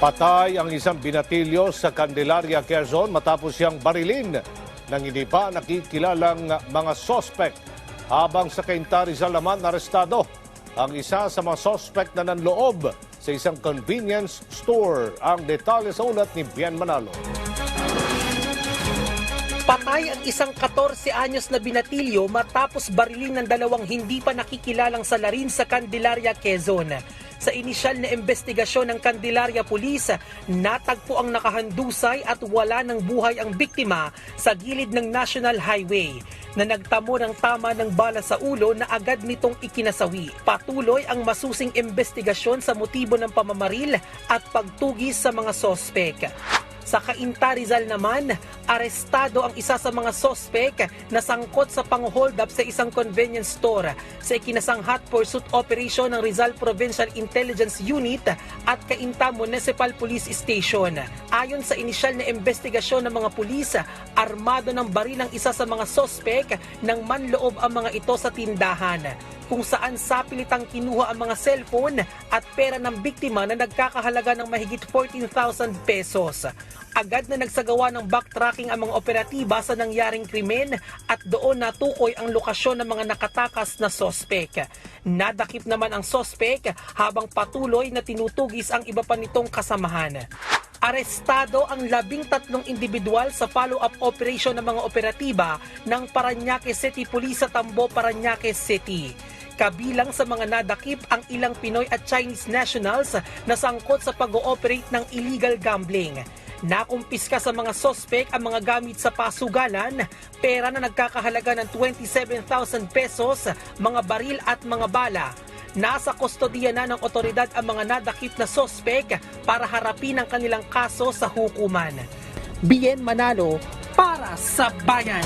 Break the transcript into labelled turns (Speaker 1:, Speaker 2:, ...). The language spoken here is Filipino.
Speaker 1: Patay ang isang binatilyo sa Candelaria, Quezon matapos siyang barilin ng hindi pa nakikilalang mga sospek. Habang sa Cainta Rizal naman arestado ang isa sa mga sospek na nanloob sa isang convenience store. Ang detalye sa ulat ni Bien Manalo.
Speaker 2: Patay ang isang 14 anyos na binatilyo matapos barilin ng dalawang hindi pa nakikilalang salarin sa Candelaria, Quezon. Sa inisyal na investigasyon ng Candelaria Police, natagpo ang nakahandusay at wala ng buhay ang biktima sa gilid ng National Highway na nagtamo ng tama ng bala sa ulo na agad nitong ikinasawi. Patuloy ang masusing investigasyon sa motibo ng pamamaril at pagtugis sa mga sospek. Sa Cainta Rizal naman, arestado ang isa sa mga sospek na sangkot sa pang-hold up sa isang convenience store sa ikinasang hot pursuit operation ng Rizal Provincial Intelligence Unit at Cainta Municipal Police Station. Ayon sa inisyal na investigasyon ng mga pulis, armado ng baril ang isa sa mga sospek nang manloob ang mga ito sa tindahan kung saan sapilitang kinuha ang mga cellphone at pera ng biktima na nagkakahalaga ng mahigit 14,000 pesos. Agad na nagsagawa ng backtracking ang mga operatiba sa nangyaring krimen at doon natukoy ang lokasyon ng mga nakatakas na sospek. Nadakip naman ang sospek habang patuloy na tinutugis ang iba pa nitong kasamahan. Arestado ang labing tatlong individual sa follow-up operation ng mga operatiba ng Paranaque City Police sa Tambo, Paranaque City. Kabilang sa mga nadakip ang ilang Pinoy at Chinese nationals na sangkot sa pag-ooperate ng illegal gambling. Nakumpiska sa mga sospek ang mga gamit sa pasugalan, pera na nagkakahalaga ng 27,000 pesos, mga baril at mga bala. Nasa kustodiya na ng otoridad ang mga nadakip na sospek para harapin ang kanilang kaso sa hukuman. Bien Manalo para sa bayan.